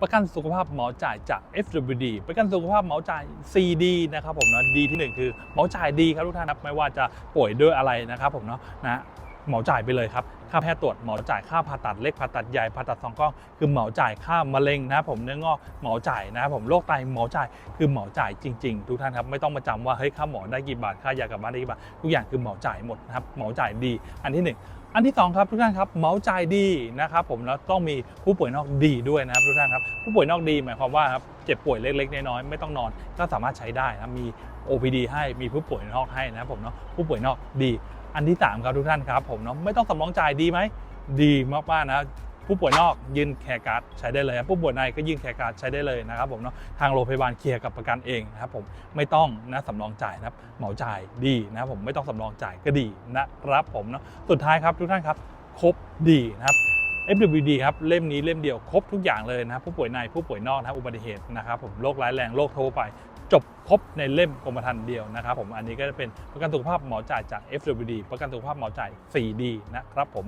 ประกันสุขภาพเหมาจ่ายจาก FWD ประกันสุขภาพเหมาจ่าย CD นะครับผมเนาะดีที่หนึ่งคือเหมาจ่ายดีครับทุกท่านครับไม่ว่าจะป่วยด้วยอะไรนะครับผมเนาะนะ เหมาจ่ายไปเลยครับ ค่าแพทย์ตรวจเหมาจ่ายค่าผ่าตัดเล็กผ่าตัดใหญ่ผ่าตัดสองกล้องคือเหมาจ่ายค่ามะเร็งนะผมเนื้องอกเหมาจ่ายนะผมโรคไตเหมาจ่ายคือเหมาจ่ายจริง ๆ ทุกท่านครับไม่ต้องมาจำว่าเฮ้ยค่าหมอได้กี่บาทค่ายากลับบ้านได้กี่บาททุกอย่างคือเหมาจ่ายหมดนะครับเหมาจ่ายดี อันที่หนึ่งอันที่สองครับทุกท่านครับเหมาจ่ายดีนะครับผมแล้วต้องมีผู้ป่วยนอกดีด้วยนะครับทุกท่านครับผู้ป่วยนอกดีหมายความว่าครับเจ็บป่วยเล็กๆน้อยๆไม่ต้องนอนก็สามารถใช้ได้นะมี OPD ให้มีผู้ป่วยนอกให้นะครับผมเนาะผู้ป่วยนอกดี อันที่สามครับทุกท่านครับผมเนาะไม่ต้องสำรองจ่ายดีไหมดีมากๆนะผู้ป่วยนอกยื่นแคร์การ์ดใช้ได้เลยผู้ป่วยในก็ยื่นแคร์การ์ดใช้ได้เลยนะครับผมเนาะทางโรงพยาบาลเคลียร์กับประกันเองนะครับผมไม่ต้องนะสำรองจ่ายนะครับเหมาจ่ายดีนะครับผมไม่ต้องสำรองจ่ายก็ดีนะครับผมเนาะสุดท้ายครับทุกท่านครับครบดีนะครับ FWD ครับเล่มนี้เล่มเดียวครบทุกอย่างเลยนะครับผู้ป่วยในผู้ป่วยนอกนะอุบัติเหตุนะครับผมโรคร้ายแรงโรคทั่วไป จบครบในเล่มกรมธรรม์เดียวนะครับผมอันนี้ก็จะเป็นประกันสุขภาพหมอจ่ายจาก FWD ประกันสุขภาพหมอจ่าย 4D นะครับผม